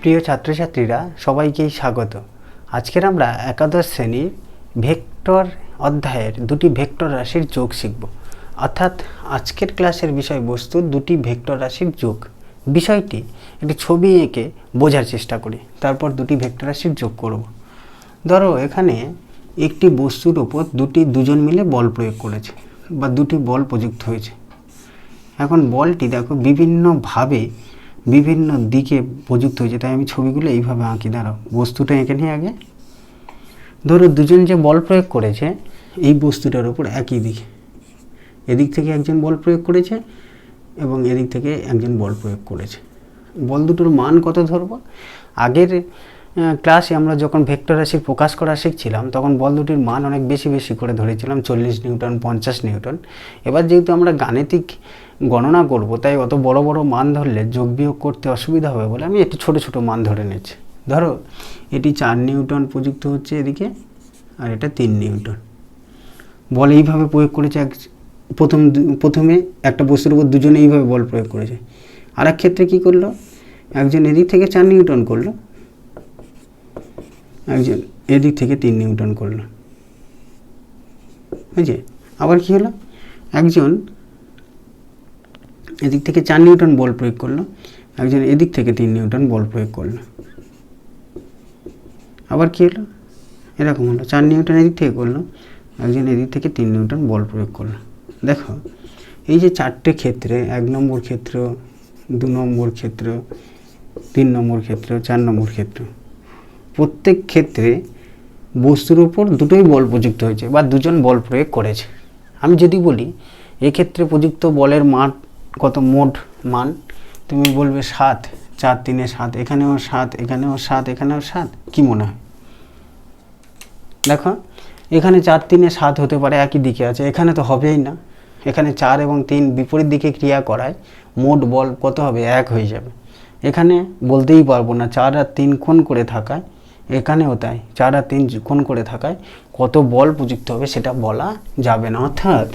প্রিয় ছাত্রছাত্রীরা, সবাইকেই স্বাগত। আজকের আমরা একাদশ শ্রেণির ভেক্টর অধ্যায়ের দুটি ভেক্টর রাশির যোগ শিখব। অর্থাৎ আজকের ক্লাসের বিষয়বস্তু দুটি ভেক্টর রাশির যোগ। বিষয়টি একটি ছবি এঁকে বোঝার চেষ্টা করি, তারপর দুটি ভেক্টর রাশির যোগ করব। ধরো, এখানে একটি বস্তুর ওপর দুটি দুজন মিলে বল প্রয়োগ করেছে বা দুটি বল প্রযুক্ত হয়েছে। এখন বলটি দেখো বিভিন্নভাবে বিভিন্ন দিকে প্রযুক্ত হয়েছে, তাই আমি ছবিগুলো এইভাবে আঁকি। দাঁড়াও, বস্তুটা এঁকে নিয়ে আগে। ধরো দুজন যে বল প্রয়োগ করেছে, এই বস্তুটার উপর একই দিকে। এদিক থেকে একজন বল প্রয়োগ করেছে এবং এদিক থেকে একজন বল প্রয়োগ করেছে। বল দুটোর মান কত ধরবো? আগের ক্লাসে আমরা যখন ভেক্টর রাশির প্রকাশ করা শিখছিলাম, তখন বল দুটির মান অনেক বেশি বেশি করে ধরেছিলাম, চল্লিশ নিউটন, পঞ্চাশ নিউটন। এবার যেহেতু আমরা গাণিতিক গণনা করব, তাই অত বড় বড় মান ধরলে যোগ বিয়োগ করতে অসুবিধা হবে বলে আমি একটু ছোট ছোট মান ধরে নিচ্ছি। ধরো, এটি চার নিউটন প্রযুক্ত হচ্ছে এদিকে, আর এটা তিন নিউটন। বল এইভাবে প্রয়োগ করেছে এক, প্রথম প্রথমে একটা বস্তুর উপর দুজনে এইভাবে বল প্রয়োগ করেছে। আর এক ক্ষেত্রে কী করল? একজন এদিক থেকে চার নিউটন করল একজন এদিক থেকে তিন নিউটন করল। বুঝছে আবার কি হলো? একজন এদিক থেকে চার নিউটন বল প্রয়োগ করল, একজন এদিক থেকে তিন নিউটন বল প্রয়োগ করল। আবার কি হলো? এরকম হলো, চার নিউটন এদিক থেকে করল, একজন এদিক থেকে তিন নিউটন বল প্রয়োগ করল। দেখো, এই যে চারটে ক্ষেত্রে, এক নম্বর ক্ষেত্র, দু নম্বর ক্ষেত্র, তিন নম্বর ক্ষেত্র, চার নম্বর ক্ষেত্র প্রত্যেক ক্ষেত্রে বস্তুর উপর দুটোই বল প্রযুক্ত হয়েছে বা দুজন বল প্রয়োগ করেছে। আমি যদি বলি, এক্ষেত্রে প্রযুক্ত বলের মান কত মোট মান? তুমি বলবে সাত, চার তিনে সাত, এখানেও সাত এখানেও সাত এখানেও সাত। কি মনে হয়? দেখো, এখানে চার তিনে সাত হতে পারে, একই দিকে আছে। এখানে তো হবেই না। এখানে চার এবং তিন বিপরীত দিকে ক্রিয়া করায় মোট বল কত হবে? এক হয়ে যাবে। এখানে বলতেই পারব না, চার আর তিন কোণ করে থাকায় এখানেও তাই। চার আর তিন কোণ করে থাকায় কত বল প্রযুক্ত হবে সেটা বলা যাবে না। অর্থাৎ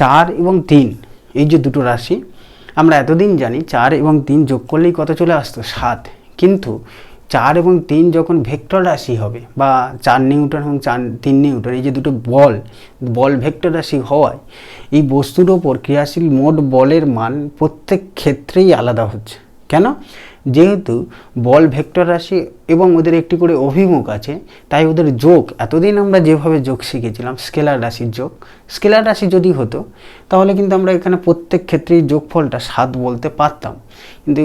চার এবং তিন, এই যে দুটো রাশি, আমরা এতদিন জানি চার এবং তিন যোগ করলেই কত চলে আসতো? সাত। কিন্তু চার এবং তিন যখন ভেক্টর রাশি হবে বা চার নিউটন এবং চার তিন নিউটন এই যে দুটো বল বল ভেক্টর রাশি হওয়ায়, এই বস্তুর ওপর ক্রিয়াশীল মোট বলের মান প্রত্যেক ক্ষেত্রেই আলাদা হচ্ছে। কেন? যেহেতু বল ভেক্টর রাশি এবং ওদের একটি করে অভিমুখ আছে, তাই ওদের যোগ, এতদিন আমরা যেভাবে যোগ শিখেছিলাম, স্কেলার রাশির যোগ, স্কেলার রাশি যদি হতো, তাহলে কিন্তু আমরা এখানে প্রত্যেক ক্ষেত্রেই যোগফলটা সাত বলতে পারতাম। কিন্তু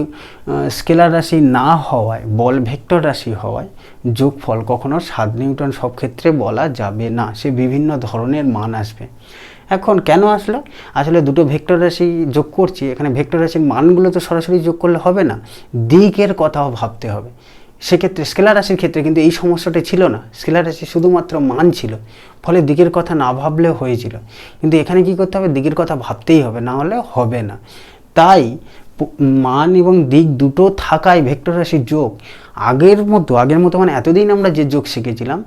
স্কেলার রাশি না হওয়ায়, বল ভেক্টর রাশি হওয়ায়, যোগফল কখনো সাত নিউটন সব ক্ষেত্রে বলা যাবে না। সে বিভিন্ন ধরনের মান আসবে। এখন কেন আসলো? আসলে দুটো ভেক্টর রাশি যোগ করছি, এখানে ভেক্টর রাশির মানগুলো তো সরাসরি যোগ করলে হবে না, দিকের কথাও ভাবতে হবে। সেক্ষেত্রে স্কেলার রাশির ক্ষেত্রে কিন্তু এই সমস্যাটা ছিল না, স্কেলার রাশি শুধুমাত্র মান ছিল, ফলে দিকের কথা না ভাবলেও হয়েছিল। কিন্তু এখানে কি করতে হবে? দিকের কথা ভাবতেই হবে, না হলে হবে না। তাই মান এবং দিক দুটো থাকায় ভেক্টর রাশির যোগ আগের মতো আগের মতো মানে এতদিন আমরা যে যোগ শিখেছিলাম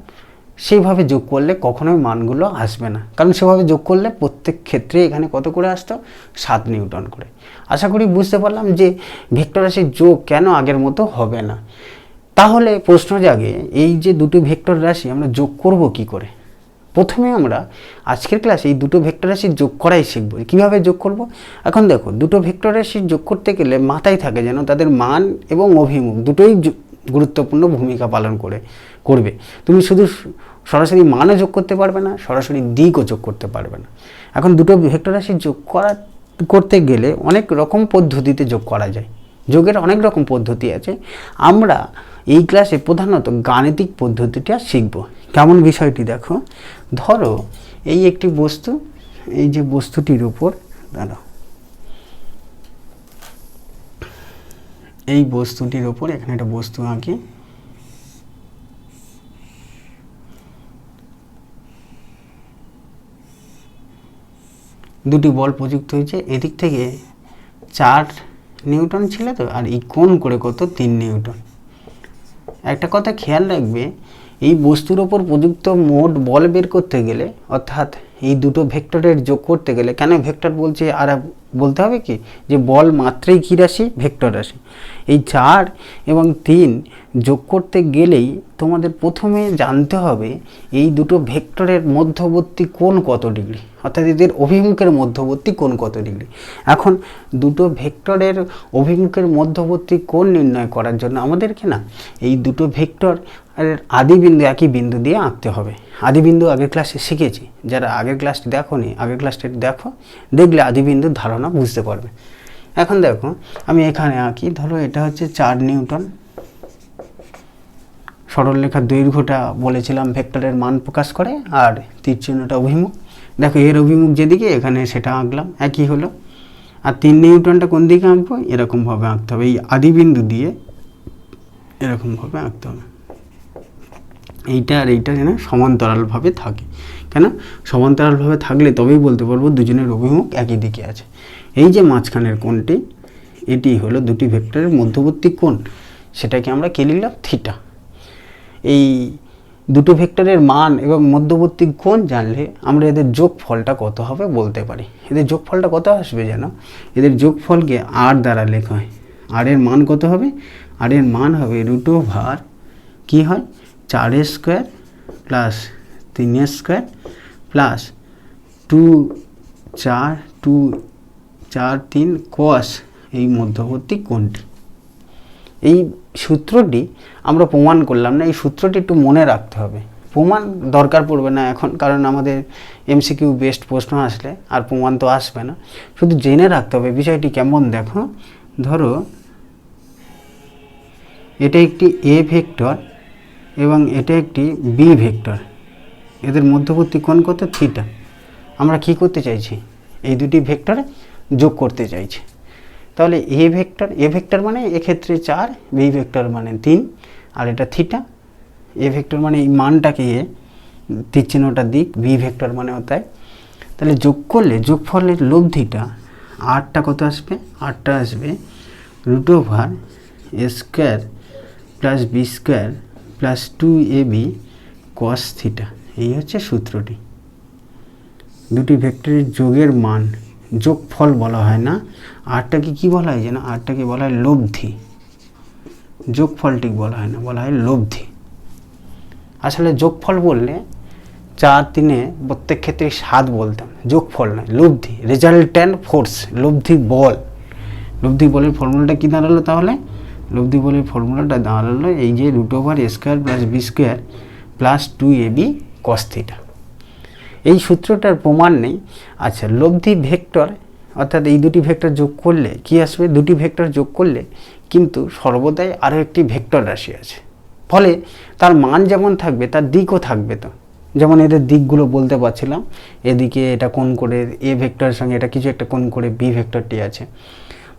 সেইভাবে যোগ করলে কখনোই মানগুলো আসবে না। কারণ সেভাবে যোগ করলে প্রত্যেক ক্ষেত্রে এখানে কত করে আসতো? সাত নিউটন করে। আশা করি বুঝতে পারলাম যে ভেক্টর রাশির যোগ কেন আগের মতো হবে না। তাহলে প্রশ্ন জাগে, এই যে দুটো ভেক্টর রাশি আমরা যোগ করব কি করে? প্রথমে আমরা আজকের ক্লাসে এই দুটো ভেক্টর রাশির যোগ করাই শিখব। কীভাবে যোগ করব? এখন দেখো, দুটো ভেক্টর রাশির যোগ করতে গেলে মাথায় থাকে যেন তাদের মান এবং অভিমুখ দুটোই গুরুত্বপূর্ণ ভূমিকা পালন করে, করবে। তুমি শুধু সরাসরি মানও যোগ করতে পারবে না, সরাসরি দিকও যোগ করতে পারবে না। এখন দুটো ভেক্টর রাশির যোগ করা, করতে গেলে অনেক রকম পদ্ধতিতে যোগ করা যায়। যোগের অনেক রকম পদ্ধতি আছে। আমরা এই ক্লাসে প্রধানত গাণিতিক পদ্ধতিটা শিখব। কেমন বিষয়টি দেখো? ধরো, এই একটি বস্তু, এই যে বস্তুটির উপর, দাঁড়াও। এই বস্তুটির ওপর এখানে একটা বস্তু আঁকি। দুটি বল প্রযুক্ত হয়েছে। এদিক থেকে চার নিউটন ছিল তো, আর এই কোণ করে কত? তিন নিউটন। একটা কথা খেয়াল রাখবে, এই বস্তুর ওপর প্রযুক্ত মোট বল বের করতে গেলে, অর্থাৎ এই দুটো ভেক্টরের যোগ করতে গেলে, কেন ভেক্টর বলছে, আর বলতে হবে কি? যে বল মাত্রেই কী রাশি? ভেক্টর রাশি। এই চার এবং তিন যোগ করতে গেলেই তোমাদের প্রথমে জানতে হবে, এই দুটো ভেক্টরের মধ্যবর্তী কোণ কত ডিগ্রি? অর্থাৎ এদের অভিমুখের মধ্যবর্তী কোণ কত ডিগ্রি? এখন দুটো ভেক্টরের অভিমুখের মধ্যবর্তী কোণ নির্ণয় করার জন্য আমাদেরকে না এই দুটো ভেক্টর আদি বিন্দু একই বিন্দু দিয়ে আঁকতে হবে। আদি বিন্দু আগের ক্লাসে শিখেছি। যারা আগের ক্লাসটি দেখো নি আগের ক্লাসটি দেখো, দেখলে আদি বিন্দুর ধারণা বুঝতে পারবে। এখন দেখো, আমি এখানে আঁকি, ধরো এটা হচ্ছে চার নিউটন। সরলরেখার দৈর্ঘ্যটা বলেছিলাম, ভেক্টরের মান প্রকাশ করে, আর তীর চিহ্নটা অভিমুখ। দেখো এর অভিমুখ যেদিকে, এখানে সেটা আঁকলাম, একই হলো। আর তিন নিউটনটা কোন দিকে আঁকবো? এরকমভাবে আঁকতে হবে। এই আদিবিন্দু দিয়ে এরকমভাবে আঁকতে হবে। এইটা আর এইটা যেন সমান্তরালভাবে থাকে। কেন? সমান্তরালভাবে থাকলে তবেই বলতে পারব দুজনের অভিমুখ একই দিকে আছে। এই যে মাঝখানের কোণটি, এটি হলো দুটি ভেক্টরের মধ্যবর্তী কোণ। সেটাকে আমরা কে লিখলাম? থিটা। এই দুটো ভেক্টরের মান এবং মধ্যবর্তী কোণ জানলে আমরা এদের যোগফলটা কত হবে বলতে পারি। এদের যোগফলটা কত আসবে যেন? এদের যোগফলকে আর দ্বারা লেখা হয়। আর এর মান কত হবে? আর এর মান হবে রুট ওভার কী হয়? চার স্কোয়ার প্লাস তিন স্কোয়ার প্লাস টু চার টু চার, তিন কস এই মধ্যবর্তী কোণটি। এই সূত্রটি আমরা প্রমাণ করলাম না, এই সূত্রটি একটু মনে রাখতে হবে। প্রমাণ দরকার পড়বে না এখন, কারণ আমাদের এমসিকিউ বেস্ট প্রশ্ন আসলে আর প্রমাণ তো আসবে না। শুধু জেনে রাখতে হবে, বিষয়টি কেমন দেখো। ধরো, এটা একটি এ ভেক্টর এবং এটা একটি বি ভেক্টর এদের মধ্যবর্তী কোণ কত? থিটা আমরা কি করতে চাইছি? এই দুটি ভেক্টরে যোগ করতে চাইছি। তাহলে এ ভেক্টর এ ভেক্টর মানে এক্ষেত্রে চার বি ভেক্টর মানে তিন, আর এটা থিটা এ ভেক্টর মানে এই মানটাকে এ, তীর চিহ্নটা দিক বি ভেক্টর মানেও তাই। তাহলে যোগ করলে, যোগফলের লব্ধিটা আটটা কত আসবে? আটটা আসবে root over A square plus B square plus two A B cos theta এই হচ্ছে সূত্রটি। দুটি ভেক্টরের যোগের মান, যোগফল বলা হয় না। আরটাকে কি বলা হয় যেন? আরটাকে বলা হয় লব্ধি। যোগফলটি বলা হয় না, বলা হয় লব্ধি। আসলে যোগফল বললে চার তিনে প্রত্যেক ক্ষেত্রে সাত বলতাম। যোগফল নয়, লব্ধি রেজাল্ট্যান্ট ফোর্স লব্ধি বল। লব্ধি বলের ফর্মুলাটা কী দাঁড়াল তাহলে? লব্ধি বলের ফর্মুলাটা দাঁড়াল এই যে root over square plus B square plus two A B cos theta এই সূত্রটার প্রমাণ নেই। আচ্ছা লব্ধি ভেক্টর অর্থাৎ এই দুটি ভেক্টর যোগ করলে কি আসবে? দুটি ভেক্টর যোগ করলে কিন্তু সর্বদাই আরও একটি ভেক্টর রাশি আছে। ফলে তার মান যেমন থাকবে, তার দিকও থাকবে তো। যেমন এদের দিকগুলো বলতে পারছিলাম, এদিকে এটা কোন করে এ ভেক্টরের সঙ্গে এটা কিছু একটা কোন করে বি ভেক্টরটি আছে।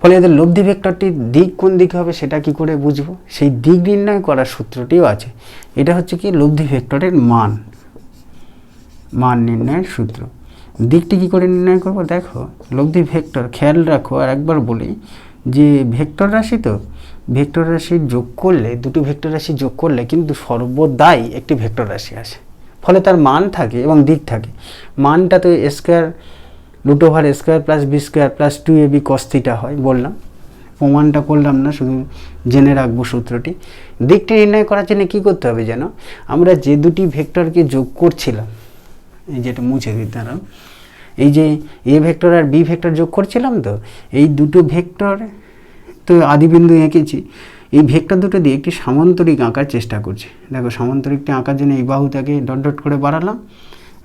ফলে এদের লব্ধি ভেক্টরটির দিক কোন দিকে হবে সেটা কি করে বুঝব? সেই দিক নির্ণয় করার সূত্রটিও আছে। এটা হচ্ছে কি লব্ধি ভেক্টরের মান। মান নির্ণয়ের সূত্র। দিকটি কী করে নির্ণয় করব? দেখো, লব্ধি ভেক্টর, খেয়াল রাখো আর একবার বলি যে ভেক্টর রাশি তো, ভেক্টর রাশি যোগ করলে, দুটো ভেক্টর রাশি যোগ করলে কিন্তু সর্বদাই একটি ভেক্টর রাশি আসে। ফলে তার মান থাকে এবং দিক থাকে। মানটা তো square root over square plus B square plus two A B cos theta হয় বললাম। প্রমাণটা করলাম না, শুধু জেনে রাখব সূত্রটি। দিকটি নির্ণয় করার জন্য কী করতে হবে যেন? আমরা যে দুটি ভেক্টরকে যোগ করছিলাম, এই যেটা মুছে দাঁড়াও এই যে এ ভেক্টর আর বি ভেক্টর যোগ করছিলাম তো, এই দুটো ভেক্টর তো আদিবিন্দু এঁকেছি। এই ভেক্টর দুটো দিয়ে একটি সামান্তরিক আঁকার চেষ্টা করছি। দেখো সামান্তরিকটি আঁকার জন্য এই বাহুটাকে ডট ডট করে বাড়ালাম,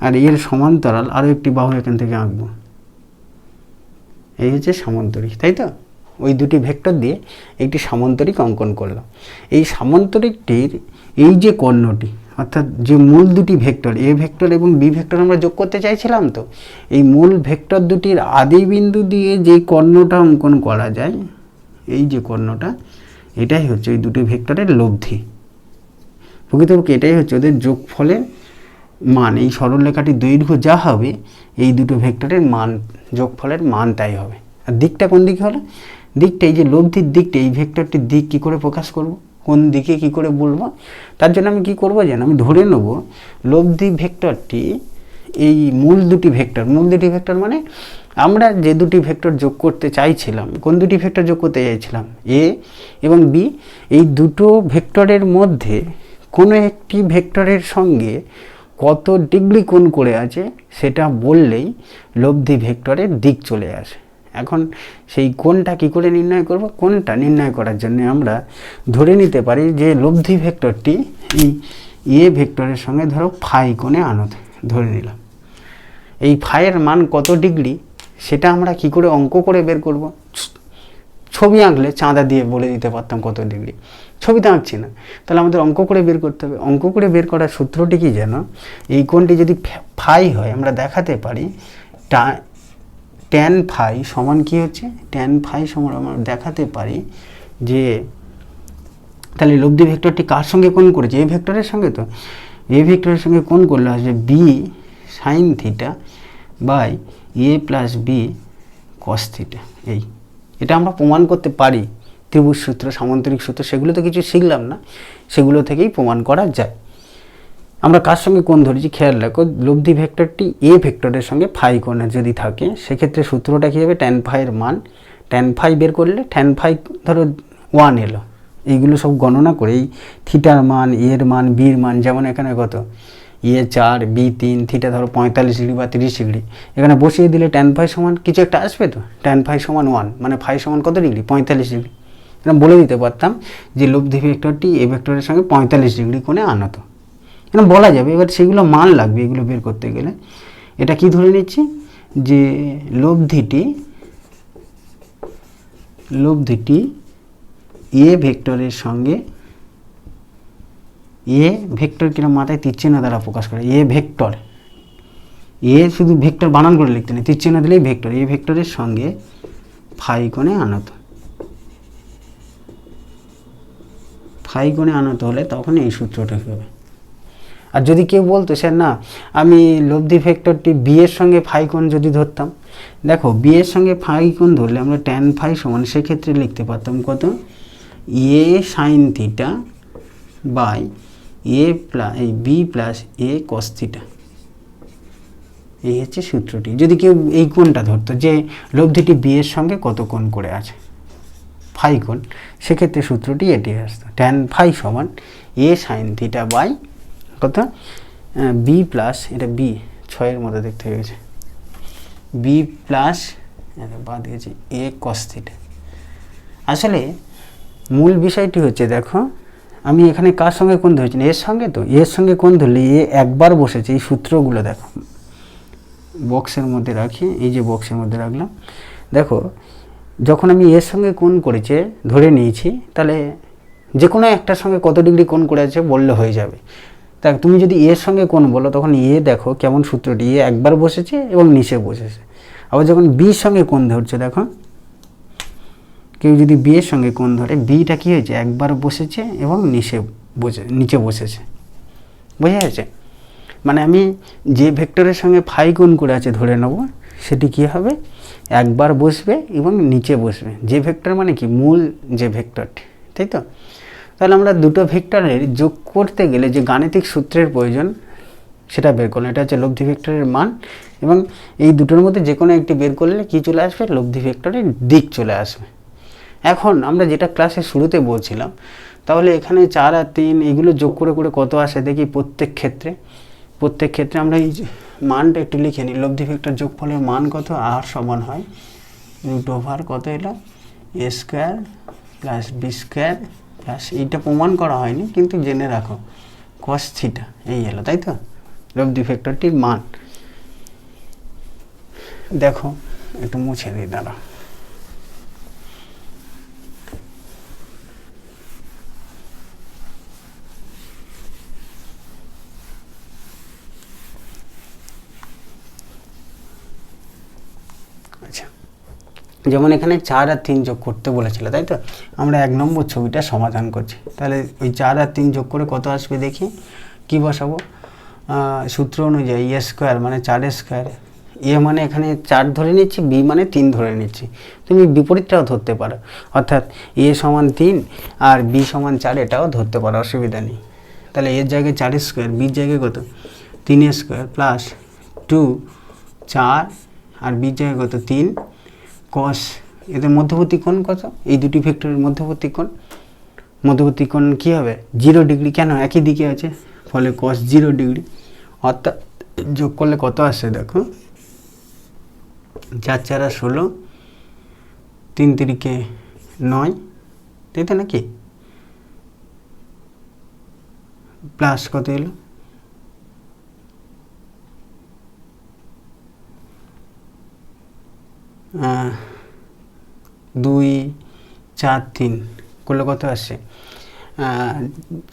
আর এর সমান্তরাল আরও একটি বাহু এখান থেকে আঁকবো। এই হচ্ছে সামান্তরিক, তাই তো? ওই দুটি ভেক্টর দিয়ে একটি সামান্তরিক অঙ্কন করলাম। এই সামান্তরিকটির এই যে কর্ণটি অর্থাৎ যে মূল দুটি ভেক্টর, এ ভেক্টর এবং বি ভেক্টর আমরা যোগ করতে চাইছিলাম তো, এই মূল ভেক্টর দুটির আদি বিন্দু দিয়ে যে কর্ণটা অঙ্কন করা যায়, এই যে কর্ণটা, এটাই হচ্ছে ওই দুটি ভেক্টরের লব্ধি। প্রকৃতপক্ষে এটাই হচ্ছে ওদের যোগফলের মান, এই সরলরেখাটির দৈর্ঘ্য যা হবে, এই দুটো ভেক্টরের মান, যোগফলের মান তাই হবে। আর দিকটা কোন দিকে হলো? দিকটা এই যে লব্ধির দিকটা, এই ভেক্টরটির দিক কী করে প্রকাশ করব? কোন দিকে কি করে বলব? তার জন্য আমি কি করব যেন, আমি ধরে নেব লব্ধি ভেক্টরটি এই মূল দুটি ভেক্টর। মূল দুটি ভেক্টর মানে আমরা যে দুটি ভেক্টর যোগ করতে চাইছিলাম, কোন দুটি ভেক্টর যোগ করতে চাইছিলাম? এ এবং বি। এই দুটো ভেক্টরের মধ্যে কোনো একটি ভেক্টরের সঙ্গে কত ডিগ্রি কোণ করে আছে সেটা বললেই লব্ধি ভেক্টরের দিক চলে আসে। এখন সেই কোনটা কি করে নির্ণয় করব? কোনটা নির্ণয় করার জন্য আমরা ধরে নিতে পারি যে লব্ধি ভেক্টরটি এই এ ভেক্টরের সঙ্গে ধরো ফাই কোণে আনত, ধরে নিলাম। এই ফাইয়ের মান কত ডিগ্রি? সেটা আমরা কি করে অঙ্ক করে বের করব? ছবি আঁকলে চাঁদা দিয়ে বলে দিতে পারতাম কত ডিগ্রি। ছবি তো আঁকছি না। তাহলে আমাদের অঙ্ক করে বের করতে হবে। অঙ্ক করে বের করার সূত্রটি কি যেন? এই কোণটি যদি ফাই হয়, আমরা দেখাতে পারি ট্যান ফাই সমান কি হচ্ছে? ট্যান ফাই সমান আমরা দেখাতে পারি যে, তাহলে লব্ধি ভেক্টরটি কার সঙ্গে কোণ করেছে? এ ভেক্টরের সঙ্গে তো। এ ভেক্টরের সঙ্গে কোণ করলে আসবে B sine theta by A plus B cos theta এই, এটা আমরা প্রমাণ করতে পারি। ত্রিভুজ সূত্র, সামান্তরিক সূত্র, সেগুলো তো কিছু শিখলাম না। সেগুলো থেকেই প্রমাণ করা যায়। আমরা কার সঙ্গে কোণ ধরেছি? খেয়াল রাখো, লব্ধি ভেক্টরটি এ ভেক্টরের সঙ্গে ফাই কোণে যদি থাকে, সেক্ষেত্রে সূত্রটা কী হবে? ট্যান ফাইয়ের মান। ট্যান ফাই বের করলে ট্যান ফাই ধরো ওয়ান এলো। এইগুলো সব গণনা করে, এই থিটার মান এর মান বির মান, যেমন এখানে কত? এ চার বি তিন থিটা ধরো পঁয়তাল্লিশ ডিগ্রি বা তিরিশ ডিগ্রি। এখানে বসিয়ে দিলে ট্যান ফাই সমান কিছু একটা আসবে তো? ট্যান ফাই সমান ওয়ান মানে ফাই সমান কত ডিগ্রি? পঁয়তাল্লিশ ডিগ্রি। এটা বলে দিতে পারতাম যে লব্ধি ভেক্টরটি এ ভেক্টরের সঙ্গে পঁয়তাল্লিশ ডিগ্রি কোণে আনত। এটা বলা যাবে? এবার সেগুলো মান লাগবে এগুলো বের করতে গেলে। এটা কি ধরে নিচ্ছি? যে লব্ধিটি লব্ধিটি এ ভেক্টরের সঙ্গে এ ভেক্টর কিনা মাথায় তীরচিহ্ন দ্বারা প্রকাশ করে। এ ভেক্টর। এ শুধু ভেক্টর বানান করে লিখতে নেই। তীরচিহ্ন দিলেই ভেক্টর। এ ভেক্টরের সঙ্গে ফাই কোণে আনত। ফাই কোণে আনত হলে তখন এই সূত্রটা হবে? আর যদি কেউ বলতো, স্যার, না, আমি লব্ধি ফ্যাক্টরটি বি এর সঙ্গে ফাই কোণ যদি ধরতাম। দেখো বি এর সঙ্গে ফাই কোণ ধরলে আমরা ট্যান ফাই সমান, সেক্ষেত্রে লিখতে পারতাম কত? A sine theta by A plus এই B plus A cos theta এই হচ্ছে সূত্রটি। যদি কেউ এই কোণটা ধরতো, যে লব্ধিটি বি এর সঙ্গে কত কোণ করে আছে? ফাই কোণ। সেক্ষেত্রে সূত্রটি এটি আসতো। ট্যান ফাই সমান এ সাইন থিটা বাই কত? বি প্লাস এটা বি ছয়ের মধ্যে দেখতে গেছে। বি প্লাস বাদ গেছে এ কস আসলে মূল বিষয়টি হচ্ছে, দেখো, আমি এখানে কার সঙ্গে কোন ধরেছি? এর সঙ্গে তো? এর সঙ্গে কোন ধরলে এ একবার বসেছে, এই সূত্রগুলো দেখো। বক্সের মধ্যে রাখি, এই যে বক্সের মধ্যে রাখলাম। দেখো, যখন আমি এর সঙ্গে কোন করেছে, ধরে নিয়েছি, তাহলে যে কোনো একটার সঙ্গে কত ডিগ্রি কোন করেছে বললে হয়ে যাবে। তা তুমি যদি এর সঙ্গে কোন বলো, তখন এ দেখো কেমন সূত্রটি। এ একবার বসেছে এবং নিচে বসেছে। আবার যখন বির সঙ্গে কোন ধরছে, দেখো। কেউ যদি বিয়ের সঙ্গে কোন ধরে বিটা কী হয়েছে? একবার বসেছে এবং নিচে বসে, নিচে বসেছে। বোঝা যাচ্ছে মানে আমি যে ভেক্টরের সঙ্গে ফাই কোণ করে আছে ধরে নেব, সেটি কী হবে? একবার বসবে এবং নিচে বসবে। যে ভেক্টর মানে কি? মূল যে ভেক্টরটি, তাই তো? তাহলে আমরা দুটো ভেক্টরের যোগ করতে গেলে যে গাণিতিক সূত্রের প্রয়োজন, সেটা বের করলাম। এটা হচ্ছে লব্ধি ভেক্টরের মান এবং এই দুটোর মধ্যে যে কোনো একটি বের করলে কি চলে আসবে? লব্ধি ভেক্টরের দিক চলে আসবে। এখন আমরা যেটা ক্লাসের শুরুতে বলছিলাম, তাহলে এখানে চার আর তিন এগুলো যোগ করে করে কত আসে দেখি প্রত্যেক ক্ষেত্রে। প্রত্যেক ক্ষেত্রে আমরা এই মানটা একটু লিখে নিই। লব্ধি ভেক্টর যোগফলের মান কত? আর সমান হয়। রুট ওভার কত এটা A square plus B square plus এইটা প্রমাণ করা হয়নি, কিন্তু জেনে রাখো কস থিটা এই এলো, তাই তো? লব্ধি ডিফেক্টরটির মান। দেখো, একটু মুছে দিই দাঁড়া আচ্ছা যেমন এখানে চার আর তিন যোগ করতে বলেছিল, তাই তো? আমরা এক নম্বর ছবিটা সমাধান করছি। তাহলে ওই চার আর তিন যোগ করে কত আসবে দেখি? কি বসাবো? সূত্র অনুযায়ী এ স্কোয়ার মানে চার স্কোয়ার। এ মানে এখানে চার ধরে নিচ্ছি, বি মানে তিন ধরে নিচ্ছি। তুমি বিপরীতটাও ধরতে পারো। অর্থাৎ এ সমান তিন আর বি সমান চার, এটাও ধরতে পারো, অসুবিধা নেই। তাহলে এর জায়গায় চার স্কোয়ার, বির জায়গায় কত? তিন স্কোয়ার প্লাস টু, চার, আর বি জায়গায় কত? তিন। কস এদের মধ্যবর্তী কোণ কত? এই দুটি ভেক্টরের মধ্যবর্তী কোণ। মধ্যবর্তী কোণ কী হবে? জিরো ডিগ্রি কেন? একই দিকে আছে। ফলে কস জিরো ডিগ্রি অর্থাৎ যোগ করলে কত আসছে দেখো? চার চারা ষোলো, তিন তিরিকে নয়। তাই তো নাকি? প্লাস কত এলো? দুই, চার, তিন। করলে কত আসছে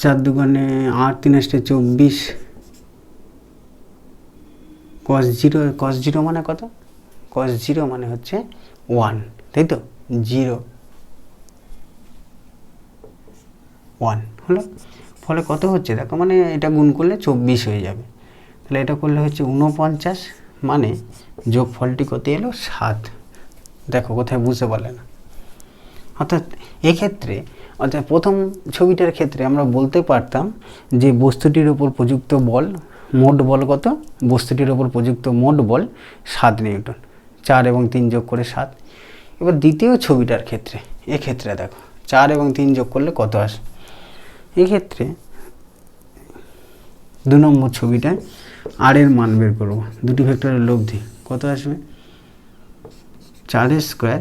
চার দুগুণে আট, তিন আসছে চব্বিশ। কস জিরো কস জিরো মানে কত? কস জিরো মানে হচ্ছে ওয়ান তাই তো? জিরো ওয়ান হলো? ফলে কত হচ্ছে? দেখো মানে এটা গুণ করলে চব্বিশ হয়ে যাবে। তাহলে এটা করলে হচ্ছে উনপঞ্চাশ মানে যোগফলটি কত এলো? সাত। দেখো, কোথায় বুঝতে পারলে না। অর্থাৎ এক্ষেত্রে, অর্থাৎ প্রথম ছবিটার ক্ষেত্রে আমরা বলতে পারতাম যে বস্তুটির উপর প্রযুক্ত বল মোট বল কত? বস্তুটির উপর প্রযুক্ত মোট বল সাত নিউটন। চার এবং তিন যোগ করে সাত। এবার দ্বিতীয় ছবিটার ক্ষেত্রে, এক্ষেত্রে দেখো, চার এবং তিন যোগ করলে কত আসে? এক্ষেত্রে দু নম্বর ছবিটায় আর এর মান বের করব। দুটি ভেক্টরের লব্ধি কত আসবে? চারের স্কোয়ার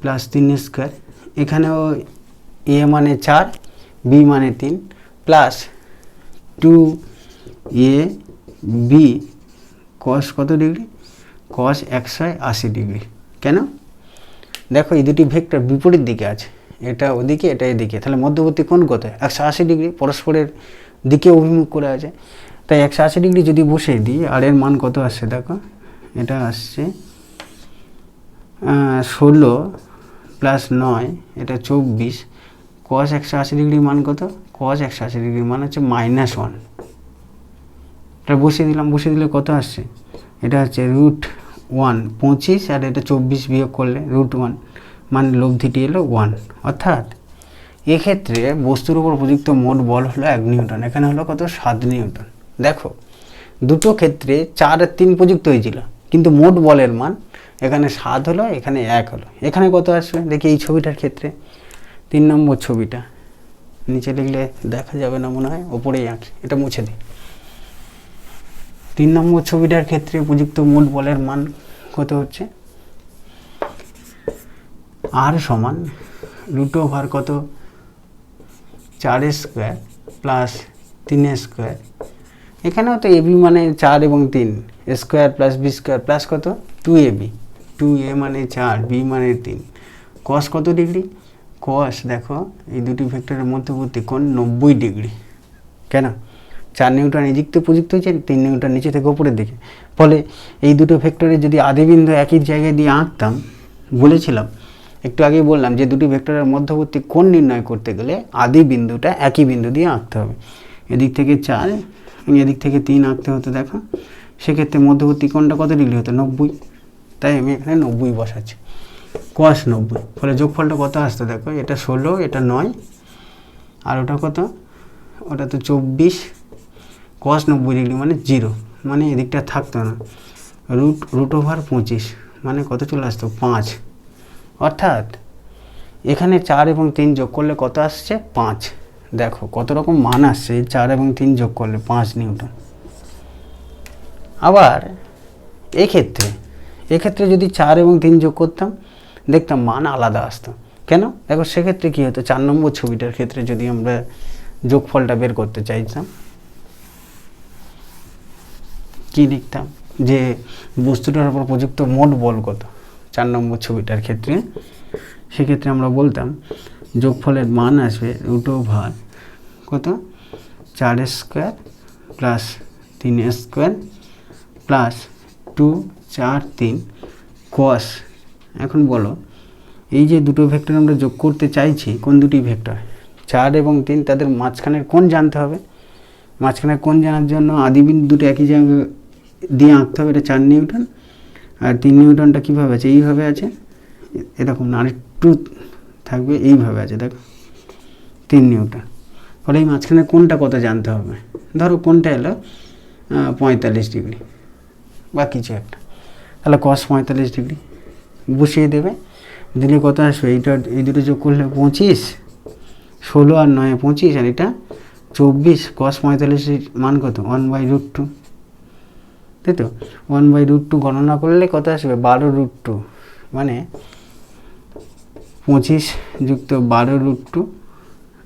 প্লাস তিন স্কোয়ার এখানেও এ মানে চার বি মানে তিন plus two A B cos কত ডিগ্রি কস একশো আশি ডিগ্রি কেন? দেখো এই দুটি ভেক্টর বিপরীত দিকে আছে। এটা ওদিকে, এটা এদিকে। তাহলে মধ্যবর্তী কোণ কত? একশো আশি ডিগ্রি পরস্পরের দিকে অভিমুখ করে আছে। তাই একশো আশি ডিগ্রি যদি বসিয়ে দিই আর এর মান কত আসছে? দেখো, এটা আসছে ষোলো প্লাস নয়, এটা চব্বিশ কস একশো আশি ডিগ্রি মান কত? কস একশো আশি ডিগ্রি মান হচ্ছে মাইনাস ওয়ান এটা বসিয়ে দিলাম, বসিয়ে দিলে কত আসছে? এটা হচ্ছে রুট ওয়ান পঁচিশ আর এটা চব্বিশ বিয়োগ করলে রুট ওয়ান মানে লব্ধিটি এলো ওয়ান অর্থাৎ এক্ষেত্রে বস্তুর উপর প্রযুক্ত মোট বল হলো এক নিউটন, এখানে হলো কত? সাত নিউটন। দেখো, দুটো ক্ষেত্রে চার তিন প্রযুক্ত হয়েছিল, কিন্তু মোট বলের মান এখানে সাত হলো, এখানে এক হলো। এখানে কত আসবে? দেখি এই ছবিটার ক্ষেত্রে। তিন নম্বর ছবিটা। নিচে লিখলে দেখা যাবে না মনে হয়, ওপরেই আঁকি। এটা মুছে দিই। তিন নম্বর ছবিটার ক্ষেত্রে উপযুক্ত মোট বলের মান কত হচ্ছে? আর সমান রুট ওভার কত? চার স্কোয়ার প্লাস তিন স্কোয়ার এখানেও তো এবি মানে চার এবং তিন। Square plus B square plus কত? Two A B two A মানে চার বি মানে তিন। কস কত ডিগ্রি কস দেখো, এই দুটি ভেক্টরের মধ্যবর্তী কোণ নব্বই ডিগ্রি কেন? চার নিউটন এদিক থেকে প্রযুক্ত হয়েছে, তিন নিউটন নিচে থেকে উপরের দিকে। ফলে এই দুটো ভেক্টরে যদি আদিবিন্দু একই জায়গায় দিয়ে আঁকতাম, বলেছিলাম, একটু আগেই বললাম যে দুটি ভেক্টরের মধ্যবর্তী কোণ নির্ণয় করতে গেলে আদি বিন্দুটা একই বিন্দু দিয়ে আঁকতে হবে। এদিক থেকে চার, এদিক থেকে তিন আঁকতে হতো, দেখো। সেক্ষেত্রে মধ্যবর্তী কোণটা কত ডিগ্রি হতো? নব্বই। তাই আমি এখানে নব্বই বসাচ্ছি। কস নব্বই। ফলে যোগফলটা কত আসতো দেখো? এটা ষোলো, এটা নয়। আর ওটা কত? ওটা তো চব্বিশ। কস নব্বই ডিগ্রি মানে জিরো। মানে এদিকটা থাকতো না। রুট রুট ওভার পঁচিশ। মানে কত চলে আসতো? পাঁচ। অর্থাৎ এখানে চার এবং তিন যোগ করলে কত আসছে? পাঁচ। দেখো, কত রকম মান আসছে চার এবং তিন যোগ করলে পাঁচ নিউটন। আবার এক্ষেত্রে এক্ষেত্রে যদি চার এবং তিন যোগ করতাম, দেখতাম মান আলাদা আসতো। কেন? দেখো, সেক্ষেত্রে কী হতো? চার নম্বর ছবিটার ক্ষেত্রে যদি আমরা যোগফলটা বের করতে চাইতাম, কি লিখতাম? যে বস্তুটার উপর প্রযুক্ত মোট বল কত? চার নম্বর ছবিটার ক্ষেত্রে। সেক্ষেত্রে আমরা বলতাম, যোগফলের মান আসবে রুট ওভার কত? চার স্কোয়ার প্লাস তিন স্কোয়ার প্লাস টু চার তিন কস এখন বলো, এই যে দুটো ভেক্টর আমরা যোগ করতে চাইছি, কোন দুটি ভেক্টর চার এবং তিন তাদের মাঝখানের কোন জানতে হবে। মাঝখানে কোন জানার জন্য আদিবিন্দু দুটো একই জায়গায় দিয়ে আঁকতে হবে, এটা চার নিউটন। আর তিন নিউটনটা কীভাবে আছে? এইভাবে আছে। এরকম না আরেকটু থাকবে, এইভাবে আছে, দেখো। তিন নিউটন। ফলে এই মাঝখানে কোনটা কত জানতে হবে? ধরো কোনটা এলো পঁয়তাল্লিশ ডিগ্রি। বা কিছু একটা। তাহলে কস পঁয়তাল্লিশ ডিগ্রি বসিয়ে দেবে। দিলে কত আসবে, এইটা, এই দুটো যোগ করলে পঁচিশ, ষোলো আর নয় পঁচিশ, আর এটা চব্বিশ। কস পঁয়তাল্লিশের মান কত? ওয়ান বাই রুট টু তাই তো? ওয়ান বাই রুট টু গণনা করলে কত আসবে? বারো রুট টু মানে পঁচিশ যুক্ত বারো রুট টু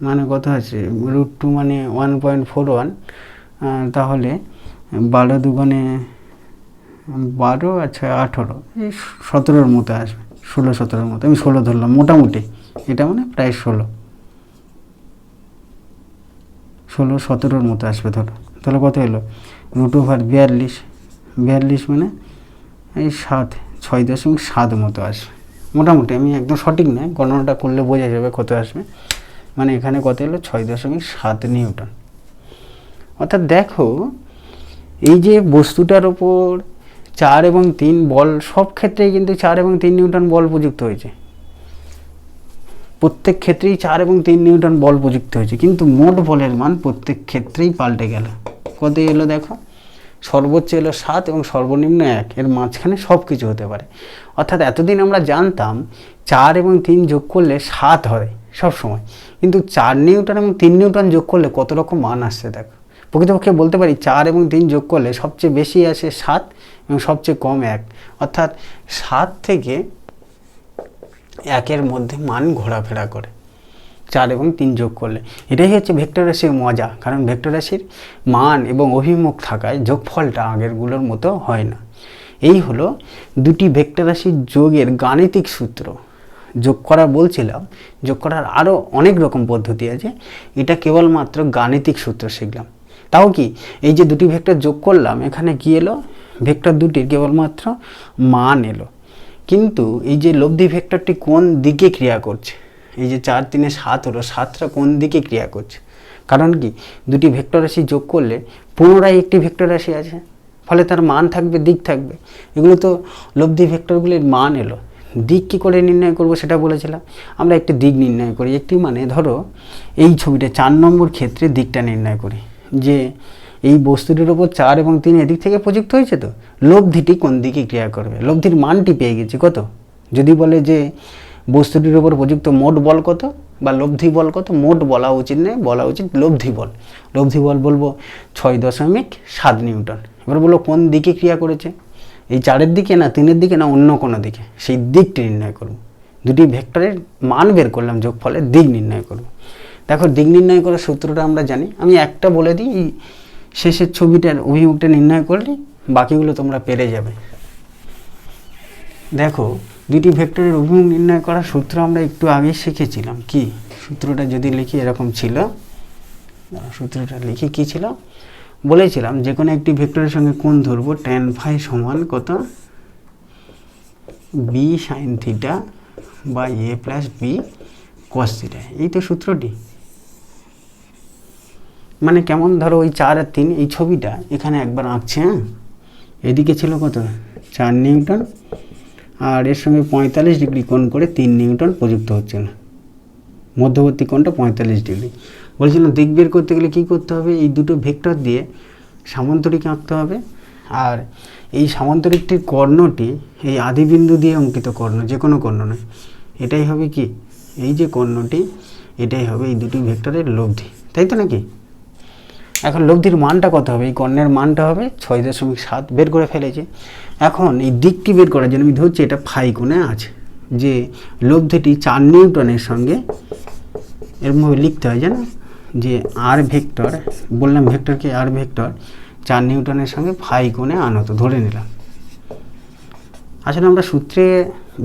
মানে কত আছে রুট টু মানে ওয়ান পয়েন্ট ফোর ওয়ান তাহলে বারো দুগুণে বারো আচ্ছা আঠেরো। এই সতেরোর মতো আসবে ষোলো সতেরোর মতো। আমি ষোলো ধরলাম মোটামুটি। এটা মানে প্রায় ষোলো। ষোলো সতেরোর মতো আসবে ধরো। তাহলে কত এলো? রুট ওভার বিয়াল্লিশ। বিয়াল্লিশ মানে এই সাত ছয় দশমিক সাত মতো আসবে। মোটামুটি আমি একদম সঠিক নয় গণনাটা করলে বোঝা যাবে কত আসবে। মানে এখানে কত এলো? ছয় দশমিক সাত নিউটন। অর্থাৎ দেখো এই যে বস্তুটার ওপর চার এবং তিন বল, সব ক্ষেত্রেই কিন্তু চার এবং তিন নিউটন বল প্রযুক্ত হয়েছে। প্রত্যেক ক্ষেত্রেই চার এবং তিন নিউটন বল প্রযুক্ত হয়েছে, কিন্তু মোট বলের মান প্রত্যেক ক্ষেত্রেই পাল্টে গেল। কত এলো দেখো? সর্বোচ্চ এলো সাত এবং সর্বনিম্ন এক, এর মাঝখানে সব কিছু হতে পারে। অর্থাৎ এতদিন আমরা জানতাম চার এবং তিন যোগ করলে সাত হয় সব সময় কিন্তু চার নিউটন এবং তিন নিউটন যোগ করলে কত রকম মান আসছে দেখো। প্রকৃতপক্ষে বলতে পারি চার এবং তিন যোগ করলে সবচেয়ে বেশি আসে সাত এবং সবচেয়ে কম এক। অর্থাৎ সাত থেকে একের মধ্যে মান ঘোরাফেরা করে চার এবং তিন যোগ করলে। এটাই হচ্ছে ভেক্টর রাশির মজা, কারণ ভেক্টর রাশির মান এবং অভিমুখ থাকায় যোগফলটা আগেরগুলোর মতো হয় না। এই হলো দুটি ভেক্টর রাশির যোগের গাণিতিক সূত্র। যোগ করা বলছিলাম, যোগ করার আরও অনেক রকম পদ্ধতি আছে। এটা কেবলমাত্র গাণিতিক সূত্র শিখলাম। তাও কি? এই যে দুটি ভেক্টর যোগ করলাম, এখানে কি এলো? ভেক্টর দুটির কেবলমাত্র মান এলো। কিন্তু এই যে লব্ধি ভেক্টরটি কোন দিকে ক্রিয়া করছে? এই যে চার, তিনে সাত হলো, সাতটা কোন দিকে ক্রিয়া করছে? কারণ কি? দুটি ভেক্টর রাশি যোগ করলে পুনরায় একটি ভেক্টর রাশি আছে। ফলে তার মান থাকবে, দিক থাকবে। এগুলো তো লব্ধি ভেক্টরগুলির মান এলো। দিক কী করে নির্ণয় করব সেটা বলেছিলাম। আমরা একটি দিক নির্ণয় করি, একটি মানে ধরো এই ছবিটা চার নম্বর ক্ষেত্রে দিকটা নির্ণয় করি। যে এই বস্তুটির ওপর চার এবং তিন এদিক থেকে প্রযুক্ত হয়েছে তো? লব্ধিটি কোন দিকে ক্রিয়া করবে? লব্ধির মানটি পেয়ে গেছি, কত? যদি বলে যে বস্তুটির ওপর প্রযুক্ত মোট বল কত বা লব্ধি বল কত? মোট বলা উচিত নয়, বলা উচিত লব্ধি বল। লব্ধি বল বলব ছয় দশমিক সাত নিউটন। এবার বলব কোন দিকে ক্রিয়া করেছে? এই চারের দিকে না তিনের দিকে না অন্য কোনো দিকে? সেই দিকটি নির্ণয় করব। দুটি ভেক্টরের মান বের করলাম, যোগফলের দিক নির্ণয় করব। দেখো, দিক নির্ণয় করার সূত্রটা আমরা জানি। আমি একটা বলে দিই শেষের ছবিটার অভিমুখটা নির্ণয় করলে বাকিগুলো তোমরা পেরে যাবে। দেখো দুটি ভেক্টরের অভিমুখ নির্ণয় করার সূত্র আমরা একটু আগে শিখেছিলাম। কি? সূত্রটা যদি লিখি এরকম ছিল। সূত্রটা লিখি কি ছিল? বলেছিলাম যে কোনো একটি ভেক্টরের সঙ্গে কোন ধরবো ট্যান ফাই সমান কত? বি সাইন থিটা বা A plus B cos theta এই তো সূত্রটি। মানে কেমন ধরো ওই চার আর তিন, এই ছবিটা এখানে একবার আঁকছে হ্যাঁ? এদিকে ছিল কত? চার নিউটন, আর এর সঙ্গে পঁয়তাল্লিশ ডিগ্রি কোণ করে তিন নিউটন প্রযুক্ত হচ্ছিল মধ্যবর্তী কোণটা পঁয়তাল্লিশ ডিগ্রি। বলছিলাম দিক বের করতে গেলে কী করতে হবে? এই দুটো ভেক্টর দিয়ে সামান্তরিক আঁকতে হবে। আর এই সামান্তরিকটির কর্ণটি এই আদিবিন্দু দিয়ে অঙ্কিত কর্ণ, যে কোনো কর্ণ নয়। এটাই হবে কি? এই যে কর্ণটি, এটাই হবে এই দুটি ভেক্টরের লব্ধি। তাই তো নাকি? এখন লব্ধির মানটা কত হবে? এই কর্ণের মানটা হবে ছয় দশমিক সাত, বের করে ফেলেছে। এখন এই দিকটি বের করার জন্য আমি ধরছি এটা ফাই কোণে আছে, যে লব্ধিটি চার নিউটনের সঙ্গে এরকমভাবে লিখতে হয়, জানো? যে আর ভেক্টর, বললাম ভেক্টরকে আর ভেক্টর চার নিউটনের সঙ্গে ফাই কোণে আনত, ধরে নিলাম। আসলে আমরা সূত্রে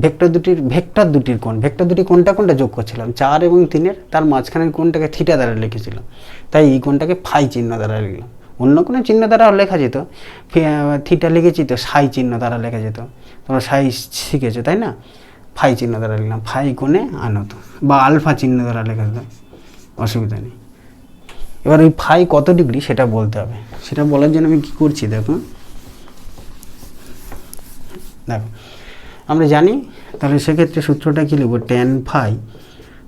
ভেক্টর দুটির ভেক্টর দুটির কোণ, ভেক্টর দুটি কোনটা কোনটা যোগ করছিলাম, চার এবং তিনের, তার মাঝখানের কোনটাকে থিটা দ্বারা লিখেছিলাম। তাই এই কোনটাকে ফাই চিহ্ন দ্বারা লিখলাম। অন্য কোনো চিহ্ন দ্বারা লেখা যেত। থিটা লিখেছি তো সাই চিহ্ন দ্বারা লেখা যেত। তোমরা সাই শিখেছো, তাই না? ফাই চিহ্ন দ্বারা লিখলাম। ফাই কোণে আনত, বা আলফা চিহ্ন দ্বারা লেখা যেত। অসুবিধা নেই। এবার ওই ফাই কত ডিগ্রি সেটা বলতে হবে। সেটা বলার জন্য আমি কী করছি, দেখো। দেখো আমরা জানি, তাহলে সেক্ষেত্রে সূত্রটা কী লিখব? টেন ফাই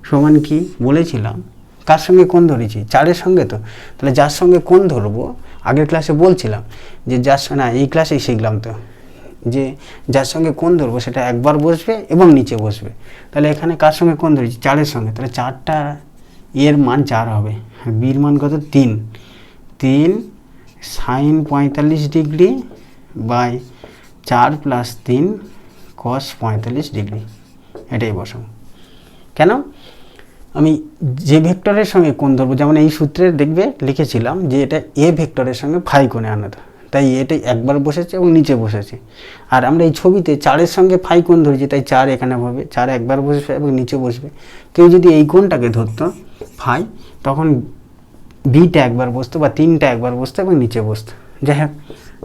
সমান কি? বলেছিলাম। কার সঙ্গে কোন ধরেছি? চারের সঙ্গে তো। তাহলে যার সঙ্গে কোন ধরবো? আগের ক্লাসে বলছিলাম যে যার সঙ্গে, না, এই ক্লাসেই শিখলাম তো। যে যার সঙ্গে কোন ধরবো, সেটা একবার বসবে এবং নিচে বসবে। তাহলে এখানে কার সঙ্গে কোন ধরেছি? চারের সঙ্গে। তাহলে চারটা এর মান চার হবে। বির মান কত? তিন। তিন সাইন পঁয়তাল্লিশ ডিগ্রি বাই চার প্লাস তিন কস পঁয়তাল্লিশ ডিগ্রি এটাই বসাবো। কেন? আমি যে ভেক্টরের সঙ্গে কোণ ধরবো, যেমন এই সূত্রে দেখবে লিখেছিলাম যে এটা এ ভেক্টরের সঙ্গে ফাই কোণে আনাতে। তাই এটাই একবার বসেছে এবং নিচে বসেছে। আর আমরা এই ছবিতে চারের সঙ্গে ফাই কোণ ধরেছি, তাই চার এখানে হবে। চার একবার বসবে এবং নিচে বসবে। কেউ যদি এই কোণটাকে ধরতো ফাই, তখন বিটা একবার বসতো বা তিনটা একবার বসতো এবং নিচে বসতো। যাই হোক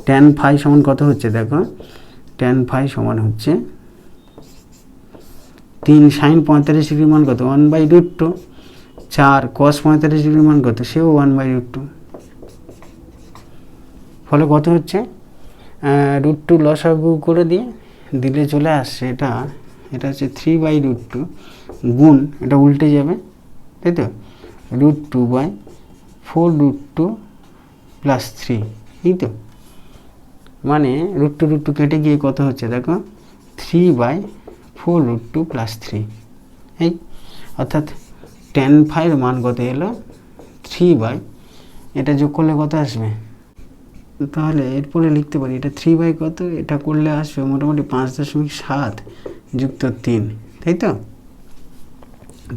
ট্যান ফাই সমান কত হচ্ছে দেখো? ট্যান ফাই সমান হচ্ছে তিন সাইন পঁয়তাল্লিশ ডিগ্রি মান কত? ওয়ান বাই রুট টু চার কস পঁয়তাল্লিশ ডিগ্রি মান কত? সেও ওয়ান বাই রুট টু ফলে কত হচ্ছে? রুট টু লসাগু করে দিয়ে দিলে চলে আসছে এটা। এটা হচ্ছে থ্রি বাই রুট টু গুণ, এটা উল্টে যাবে, তাই তো? Root two by four root two plus three এই তো? মানে রুট টু রুট টু কেটে গিয়ে কত হচ্ছে? দেখো three by four root two plus three এই অর্থাৎ টেন ফাইভ মান কত এলো? থ্রি বাই এটা যোগ করলে কত আসবে? তাহলে এরপরে লিখতে পারি, এটা থ্রি বাই কত? এটা করলে আসবে মোটামুটি পাঁচ দশমিক সাত যুক্ত তিন, তাই তো?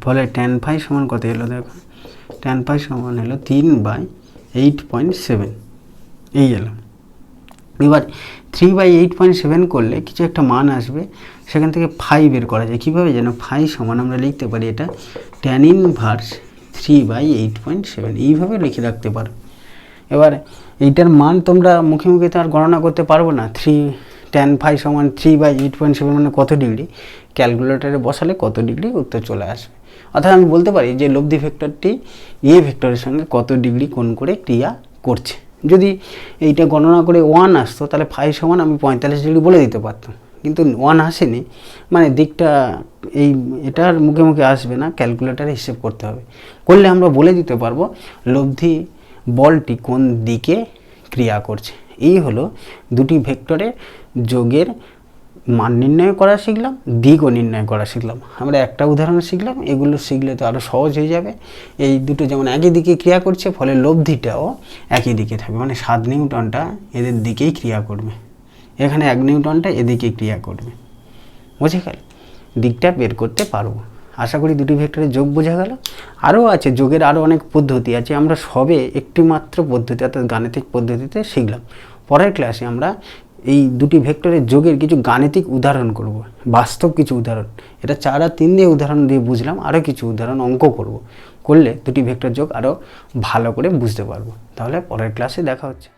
ফলে টেন ফাইভ সমান কত এলো? দেখো টেন ফাইভ সমান হলো তিন বাই এইট পয়েন্ট সেভেন এই এলো। এবার three by eight point seven করলে কিছু একটা মান আসবে, সেখান থেকে ফাইভ বের করা যায়। কীভাবে যেন ফাইভ সমান আমরা লিখতে পারি এটা? Tan inverse three by eight point seven এইভাবে লিখে রাখতে পারো। এবার এইটার মান তোমরা মুখে মুখে তো আর গণনা করতে পারব না। থ্রি টেন ফাইভ সমান three by eight point seven মানে কত ডিগ্রি ক্যালকুলেটারে বসালে কত ডিগ্রি উত্তর চলে আসবে। অর্থাৎ আমি বলতে পারি যে লব্ধি ভেক্টরটি এ ভেক্টরের সঙ্গে কত ডিগ্রি কোণ করে ক্রিয়া করছে। যদি এইটা গণনা করে ওয়ান আসতো, তাহলে ফাইভ সমান আমি পঁয়তাল্লিশ ডিগ্রি বলে দিতে পারতাম। কিন্তু ওয়ান আসেনি মানে দিকটা এই এটার মুখে মুখে আসবে না ক্যালকুলেটারে হিসেব করতে হবে। করলে আমরা বলে দিতে পারব, লব্ধি বলটি কোন দিকে ক্রিয়া করছে? এই হলো দুটি ভেক্টরে যোগের মান নির্ণয় করা শিখলাম, দিকও নির্ণয় করা শিখলাম। আমরা একটা উদাহরণ শিখলাম, এগুলো শিখলে তো আরও সহজ হয়ে যাবে। এই দুটো যেমন একই দিকে ক্রিয়া করছে, ফলে লব্ধিটাও একই দিকে থাকবে। মানে সাত নিউটনটা এদের দিকেই ক্রিয়া করবে। এখানে এক নিউটনটা এদিকে ক্রিয়া করবে। বুঝে গেল? দিকটা বের করতে পারব। আশা করি দুটি ভেক্টরের যোগ বোঝা গেল। আরও আছে, যোগের আরও অনেক পদ্ধতি আছে। আমরা সবে একটি মাত্র পদ্ধতি, অর্থাৎ গাণিতিক পদ্ধতিতে শিখলাম। পরের ক্লাসে আমরা এই দুটি ভেক্টরের যোগের কিছু গাণিতিক উদাহরণ করব, বাস্তব কিছু উদাহরণ। এটা চার আর তিন দিয়ে উদাহরণ দিয়ে বুঝলাম আরও কিছু উদাহরণ অঙ্ক করব। করলে দুটি ভেক্টর যোগ আরও ভালো করে বুঝতে পারব। তাহলে পরের ক্লাসে দেখা হচ্ছে।